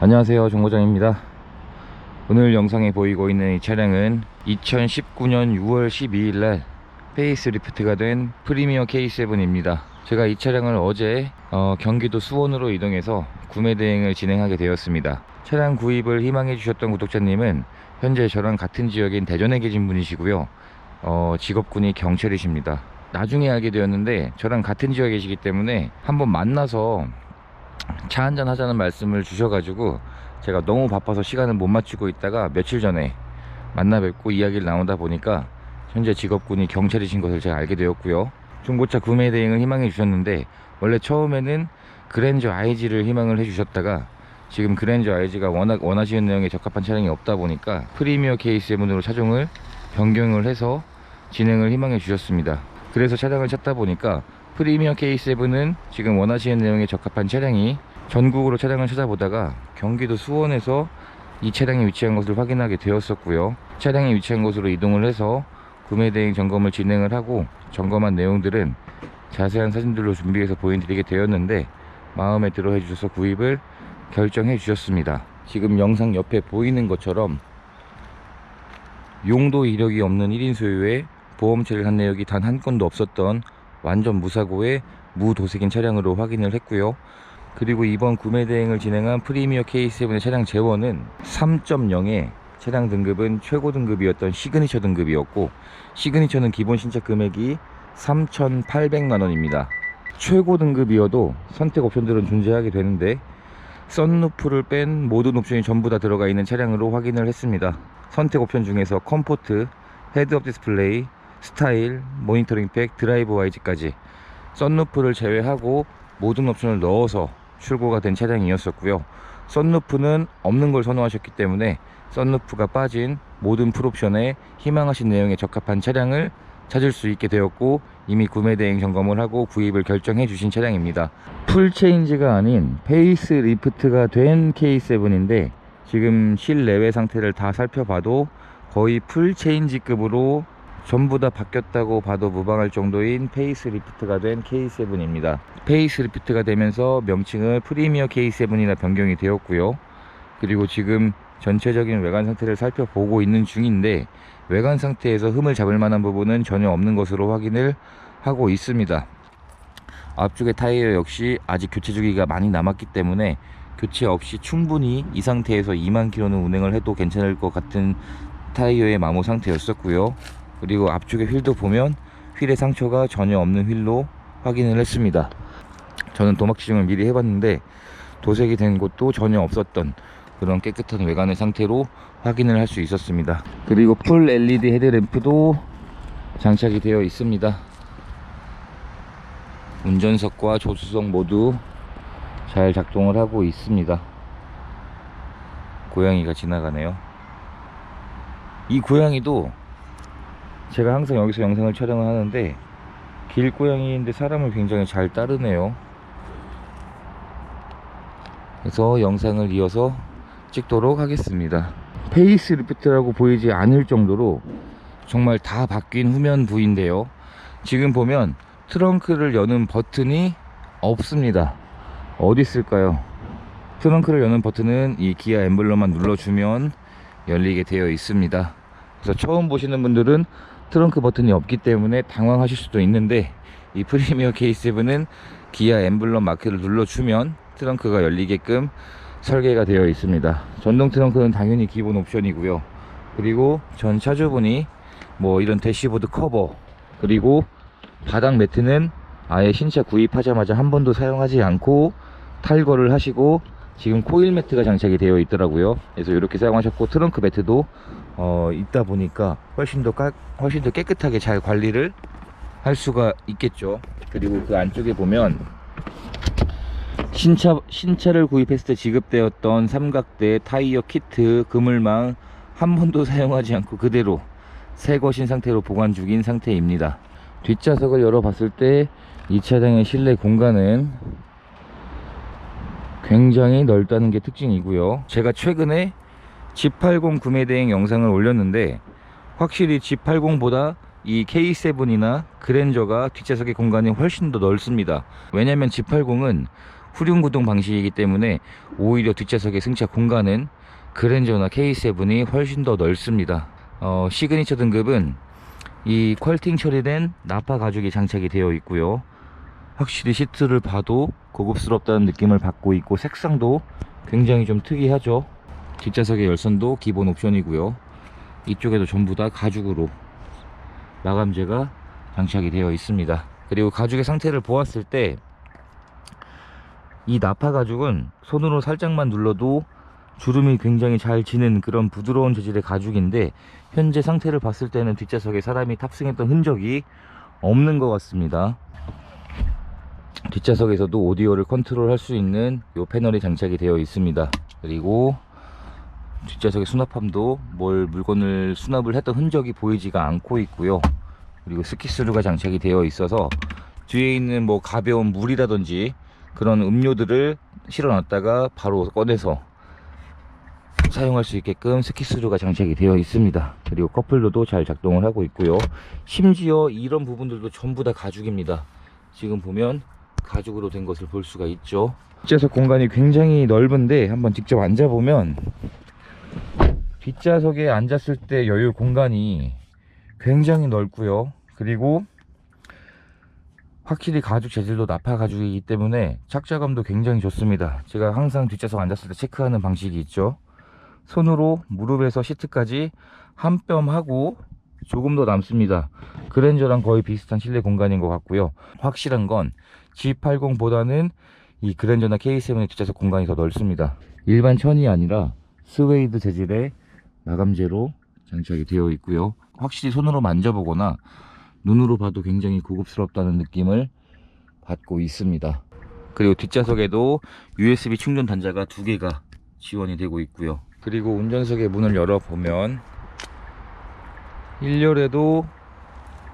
안녕하세요. 정보장입니다. 오늘 영상에 보이고 있는 이 차량은 2019년 6월 12일날 페이스리프트가 된 프리미어 K7입니다. 제가 이 차량을 어제 어, 경기도 수원으로 이동해서 구매 대행을 진행하게 되었습니다. 차량 구입을 희망해 주셨던 구독자님은 현재 저랑 같은 지역인 대전에 계신 분이시고요. 어, 직업군이 경찰이십니다. 나중에 알게 되었는데 저랑 같은 지역에 계시기 때문에 한번 만나서 차 한잔 하자는 말씀을 주셔가지고 제가 너무 바빠서 시간을 못 맞추고 있다가 며칠 전에 만나 뵙고 이야기를 나누다 보니까 현재 직업군이 경찰이신 것을 제가 알게 되었고요. 중고차 구매 대행을 희망해 주셨는데 원래 처음에는 그랜저 IG를 희망을 해 주셨다가 지금 그랜저 IG가 워낙 원하시는 내용에 적합한 차량이 없다 보니까 프리미어 K7으로 차종을 변경을 해서 진행을 희망해 주셨습니다. 그래서 차량을 찾다 보니까 프리미어 K7은 지금 원하시는 내용에 적합한 차량이 전국으로 차량을 찾아보다가 경기도 수원에서 이 차량이 위치한 것을 확인하게 되었었고요. 차량이 위치한 곳으로 이동을 해서 구매 대행 점검을 진행을 하고 점검한 내용들은 자세한 사진들로 준비해서 보여드리게 되었는데 마음에 들어 해주셔서 구입을 결정해 주셨습니다. 지금 영상 옆에 보이는 것처럼 용도 이력이 없는 1인 소유의 보험 처리를 한 내역이 단 한 건도 없었던 완전 무사고의 무도색인 차량으로 확인을 했고요. 그리고 이번 구매 대행을 진행한 프리미어 K7의 차량 재원은 3.0의 차량 등급은 최고 등급이었던 시그니처 등급이었고 시그니처는 기본 신차 금액이 3,800만 원입니다. 최고 등급이어도 선택 옵션들은 존재하게 되는데 썬루프를 뺀 모든 옵션이 전부 다 들어가 있는 차량으로 확인을 했습니다. 선택 옵션 중에서 컴포트, 헤드업 디스플레이, 스타일, 모니터링 팩, 드라이브 와이즈까지 썬루프를 제외하고 모든 옵션을 넣어서 출고가 된 차량이었었고요. 썬루프는 없는 걸 선호하셨기 때문에 썬루프가 빠진 모든 풀옵션에 희망하신 내용에 적합한 차량을 찾을 수 있게 되었고 이미 구매 대행 점검을 하고 구입을 결정해 주신 차량입니다. 풀 체인지가 아닌 페이스 리프트가 된 K7인데 지금 실내외 상태를 다 살펴봐도 거의 풀 체인지급으로 전부 다 바뀌었다고 봐도 무방할 정도인 페이스 리프트가 된 K7입니다. 페이스 리프트가 되면서 명칭을 프리미어 K7이나 변경이 되었고요. 그리고 지금 전체적인 외관 상태를 살펴보고 있는 중인데 외관 상태에서 흠을 잡을 만한 부분은 전혀 없는 것으로 확인을 하고 있습니다. 앞쪽의 타이어 역시 아직 교체 주기가 많이 남았기 때문에 교체 없이 충분히 이 상태에서 2만 킬로는 운행을 해도 괜찮을 것 같은 타이어의 마모 상태였었고요. 그리고 앞쪽의 휠도 보면 휠의 상처가 전혀 없는 휠로 확인을 했습니다. 저는 도막 지정을 미리 해봤는데 도색이 된 곳도 전혀 없었던 그런 깨끗한 외관의 상태로 확인을 할 수 있었습니다. 그리고 풀 LED 헤드램프도 장착이 되어 있습니다. 운전석과 조수석 모두 잘 작동을 하고 있습니다. 고양이가 지나가네요. 이 고양이도 제가 항상 여기서 영상을 촬영을 하는데 길고양이인데 사람을 굉장히 잘 따르네요. 그래서 영상을 이어서 찍도록 하겠습니다. 페이스 리프트라고 보이지 않을 정도로 정말 다 바뀐 후면 부인데요. 지금 보면 트렁크를 여는 버튼이 없습니다. 어디 있을까요? 트렁크를 여는 버튼은 이 기아 엠블럼만 눌러주면 열리게 되어 있습니다. 그래서 처음 보시는 분들은 트렁크 버튼이 없기 때문에 당황하실 수도 있는데 이 프리미어 K7은 기아 엠블럼 마크를 눌러주면 트렁크가 열리게끔 설계가 되어 있습니다. 전동 트렁크는 당연히 기본 옵션이고요. 그리고 전 차주분이 뭐 이런 대시보드 커버 그리고 바닥 매트는 아예 신차 구입하자마자 한 번도 사용하지 않고 탈거를 하시고 지금 코일 매트가 장착이 되어 있더라고요. 그래서 이렇게 사용하셨고 트렁크 매트도 어, 있다 보니까 훨씬 더 깔, 훨씬 더 깨끗하게 잘 관리를 할 수가 있겠죠. 그리고 그 안쪽에 보면 신차 신차를 구입했을 때 지급되었던 삼각대, 타이어 키트, 그물망 한 번도 사용하지 않고 그대로 새 것인 상태로 보관 중인 상태입니다. 뒷좌석을 열어봤을 때 이 차량의 실내 공간은 굉장히 넓다는 게 특징이고요. 제가 최근에 G80 구매 대행 영상을 올렸는데 확실히 G80보다 이 K7이나 그랜저가 뒷좌석의 공간이 훨씬 더 넓습니다. 왜냐면 G80은 후륜 구동 방식이기 때문에 오히려 뒷좌석의 승차 공간은 그랜저나 K7이 훨씬 더 넓습니다. 어, 시그니처 등급은 이 퀄팅 처리된 나파 가죽이 장착이 되어 있고요. 확실히 시트를 봐도 고급스럽다는 느낌을 받고 있고 색상도 굉장히 좀 특이하죠. 뒷좌석의 열선도 기본 옵션이고요. 이쪽에도 전부 다 가죽으로 마감재가 장착이 되어 있습니다. 그리고 가죽의 상태를 보았을 때 이 나파 가죽은 손으로 살짝만 눌러도 주름이 굉장히 잘 지는 그런 부드러운 재질의 가죽인데 현재 상태를 봤을 때는 뒷좌석에 사람이 탑승했던 흔적이 없는 것 같습니다. 뒷좌석에서도 오디오를 컨트롤 할 수 있는 이 패널이 장착이 되어 있습니다. 그리고 뒷좌석의 수납함도 뭘 물건을 수납을 했던 흔적이 보이지가 않고 있고요. 그리고 스키스루가 장착이 되어 있어서 뒤에 있는 뭐 가벼운 물이라든지 그런 음료들을 실어 놨다가 바로 꺼내서 사용할 수 있게끔 스키스루가 장착이 되어 있습니다. 그리고 커플러도 잘 작동을 하고 있고요. 심지어 이런 부분들도 전부 다 가죽입니다. 지금 보면 가죽으로 된 것을 볼 수가 있죠. 뒷좌석 공간이 굉장히 넓은데 한번 직접 앉아보면 뒷좌석에 앉았을 때 여유 공간이 굉장히 넓고요. 그리고 확실히 가죽 재질도 나파 가죽이기 때문에 착자감도 굉장히 좋습니다. 제가 항상 뒷좌석 앉았을 때 체크하는 방식이 있죠. 손으로 무릎에서 시트까지 한 뼘 하고 조금 더 남습니다. 그랜저랑 거의 비슷한 실내 공간인 것 같고요. 확실한 건 G80보다는 이 그랜저나 K7의 뒷좌석 공간이 더 넓습니다. 일반 천이 아니라 스웨이드 재질의 마감재로 장착이 되어 있고요. 확실히 손으로 만져보거나 눈으로 봐도 굉장히 고급스럽다는 느낌을 받고 있습니다. 그리고 뒷좌석에도 USB 충전 단자가 두 개가 지원이 되고 있고요. 그리고 운전석의 문을 열어보면 1열에도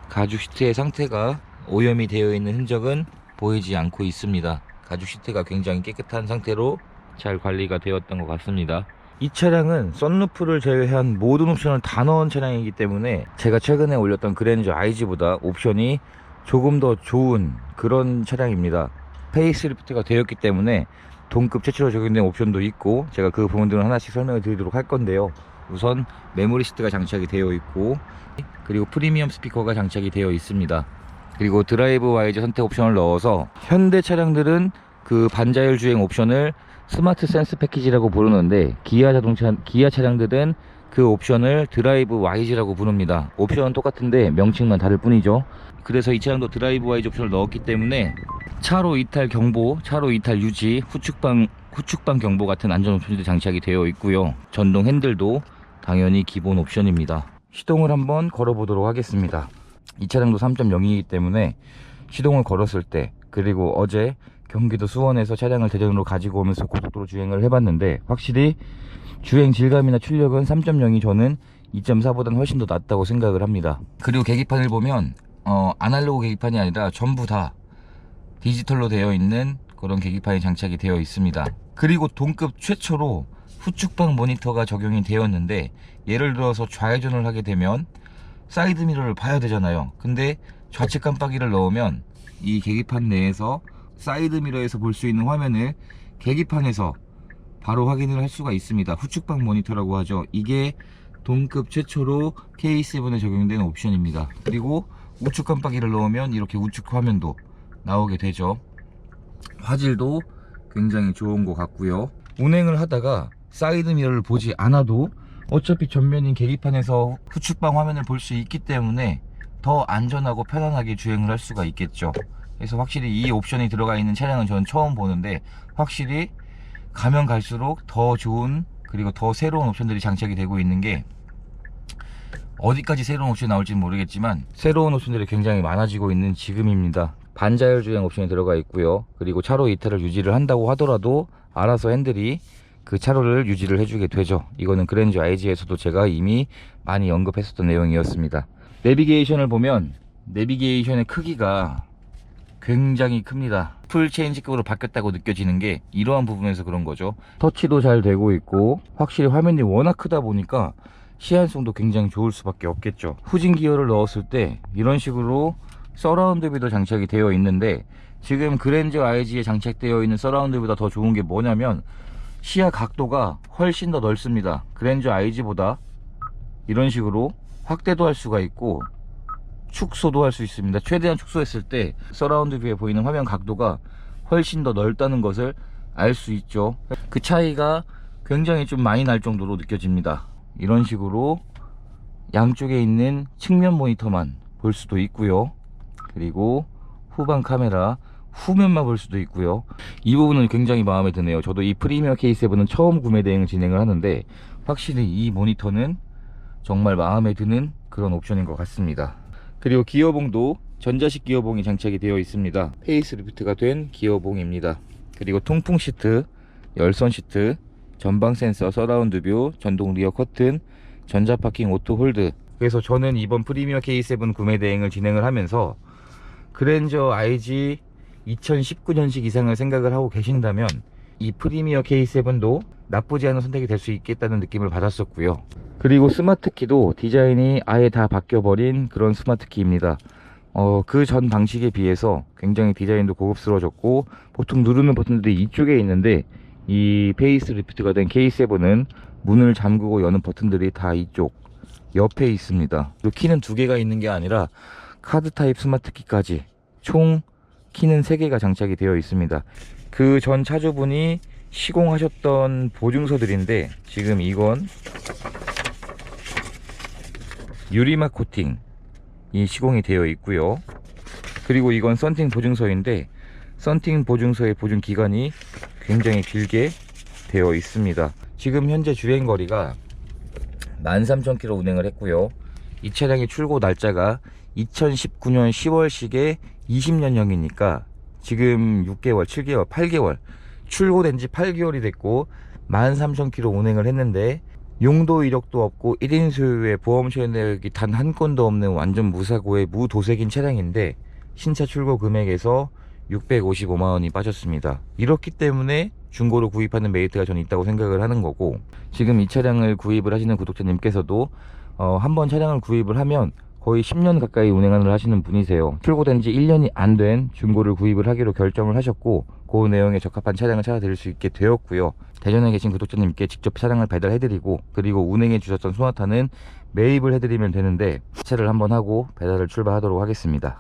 가죽 시트의 상태가 오염이 되어 있는 흔적은 보이지 않고 있습니다. 가죽 시트가 굉장히 깨끗한 상태로 잘 관리가 되었던 것 같습니다. 이 차량은 썬루프를 제외한 모든 옵션을 다 넣은 차량이기 때문에 제가 최근에 올렸던 그랜저 IG보다 옵션이 조금 더 좋은 그런 차량입니다. 페이스리프트가 되었기 때문에 동급 최초로 적용된 옵션도 있고 제가 그 부분들은 하나씩 설명을 드리도록 할 건데요. 우선 메모리 시트가 장착이 되어 있고 그리고 프리미엄 스피커가 장착이 되어 있습니다. 그리고 드라이브 와이즈 선택 옵션을 넣어서 현대 차량들은 그 반자율 주행 옵션을 스마트 센스 패키지라고 부르는데 기아 자동차 기아 차량들은 그 옵션을 드라이브 와이즈라고 부릅니다. 옵션은 똑같은데 명칭만 다를 뿐이죠. 그래서 이 차량도 드라이브 와이즈 옵션을 넣었기 때문에 차로 이탈 경보, 차로 이탈 유지, 후측방 후측방 경보 같은 안전 옵션들이 장착이 되어 있고요. 전동 핸들도 당연히 기본 옵션입니다. 시동을 한번 걸어 보도록 하겠습니다. 이 차량도 3.0이기 때문에 시동을 걸었을 때 그리고 어제 경기도 수원에서 차량을 대전으로 가지고 오면서 고속도로 주행을 해봤는데 확실히 주행 질감이나 출력은 3.0이 저는 2.4보다는 훨씬 더 낫다고 생각을 합니다. 그리고 계기판을 보면 어, 아날로그 계기판이 아니라 전부 다 디지털로 되어 있는 그런 계기판이 장착이 되어 있습니다. 그리고 동급 최초로 후측방 모니터가 적용이 되었는데 예를 들어서 좌회전을 하게 되면 사이드 미러를 봐야 되잖아요. 근데 좌측 깜빡이를 넣으면 이 계기판 내에서 사이드 미러에서 볼 수 있는 화면을 계기판에서 바로 확인을 할 수가 있습니다. 후측방 모니터라고 하죠. 이게 동급 최초로 K7에 적용된 옵션입니다. 그리고 우측 깜빡이를 넣으면 이렇게 우측 화면도 나오게 되죠. 화질도 굉장히 좋은 것 같고요. 운행을 하다가 사이드 미러를 보지 않아도 어차피 전면인 계기판에서 후측방 화면을 볼 수 있기 때문에 더 안전하고 편안하게 주행을 할 수가 있겠죠. 그래서 확실히 이 옵션이 들어가 있는 차량은 저는 처음 보는데 확실히 가면 갈수록 더 좋은 그리고 더 새로운 옵션들이 장착이 되고 있는 게 어디까지 새로운 옵션이 나올지는 모르겠지만 새로운 옵션들이 굉장히 많아지고 있는 지금입니다. 반자율 주행 옵션이 들어가 있고요. 그리고 차로 이탈을 유지를 한다고 하더라도 알아서 핸들이 그 차로를 유지를 해주게 되죠. 이거는 그랜저 IG에서도 제가 이미 많이 언급했었던 내용이었습니다. 내비게이션을 보면 내비게이션의 크기가 굉장히 큽니다. 풀 체인지급으로 바뀌었다고 느껴지는 게 이러한 부분에서 그런 거죠. 터치도 잘 되고 있고 확실히 화면이 워낙 크다 보니까 시안성도 굉장히 좋을 수밖에 없겠죠. 후진 기어를 넣었을 때 이런 식으로 서라운드 뷰도 장착이 되어 있는데 지금 그랜저 IG에 장착되어 있는 서라운드보다 더 좋은 게 뭐냐면 시야 각도가 훨씬 더 넓습니다. 그랜저 IG보다 이런 식으로 확대도 할 수가 있고 축소도 할 수 있습니다. 최대한 축소했을 때 서라운드 뷰에 보이는 화면 각도가 훨씬 더 넓다는 것을 알 수 있죠. 그 차이가 굉장히 좀 많이 날 정도로 느껴집니다. 이런 식으로 양쪽에 있는 측면 모니터만 볼 수도 있고요. 그리고 후방 카메라 후면만 볼 수도 있고요. 이 부분은 굉장히 마음에 드네요. 저도 이 프리미어 K7은 처음 구매 대행을 진행을 하는데 확실히 이 모니터는 정말 마음에 드는 그런 옵션인 것 같습니다. 그리고 기어봉도 전자식 기어봉이 장착이 되어 있습니다. 페이스리프트가 된 기어봉입니다. 그리고 통풍 시트, 열선 시트, 전방 센서, 서라운드 뷰, 전동 리어 커튼, 전자 파킹 오토 홀드. 그래서 저는 이번 프리미어 K7 구매 대행을 진행을 하면서 그랜저 IG 2019년식 이상을 생각을 하고 계신다면 이 프리미어 K7도 나쁘지 않은 선택이 될 수 있겠다는 느낌을 받았었고요. 그리고 스마트 키도 디자인이 아예 다 바뀌어버린 그런 스마트 키입니다. 어, 그 전 방식에 비해서 굉장히 디자인도 고급스러워졌고 보통 누르는 버튼들이 이쪽에 있는데 이 페이스 리프트가 된 K7은 문을 잠그고 여는 버튼들이 다 이쪽 옆에 있습니다. 그 키는 두 개가 있는 게 아니라 카드 타입 스마트 키까지 총 키는 3개가 장착이 되어 있습니다. 그 전 차주분이 시공하셨던 보증서들인데 지금 이건 유리막 코팅이 시공이 되어 있고요. 그리고 이건 썬팅 보증서인데 썬팅 보증서의 보증 기간이 굉장히 길게 되어 있습니다. 지금 현재 주행 거리가 13,000km 운행을 했고요. 이 차량의 출고 날짜가 2019년 10월식에 20년형이니까 지금 6개월, 7개월, 8개월 출고된 지 8개월이 됐고 13,000km 운행을 했는데 용도 이력도 없고 1인 소유의 보험 처리 내역이 단 한 건도 없는 완전 무사고의 무도색인 차량인데 신차 출고 금액에서 655만원이 빠졌습니다. 이렇기 때문에 중고로 구입하는 메리트가 저는 있다고 생각을 하는 거고 지금 이 차량을 구입을 하시는 구독자님께서도 어, 한번 차량을 구입을 하면 거의 10년 가까이 운행을 하시는 분이세요. 출고된 지 1년이 안 된 중고를 구입을 하기로 결정을 하셨고 그 내용에 적합한 차량을 찾아드릴 수 있게 되었고요. 대전에 계신 구독자님께 직접 차량을 배달해드리고 그리고 운행해 주셨던 소나타는 매입을 해드리면 되는데 차를 한번 하고 배달을 출발하도록 하겠습니다.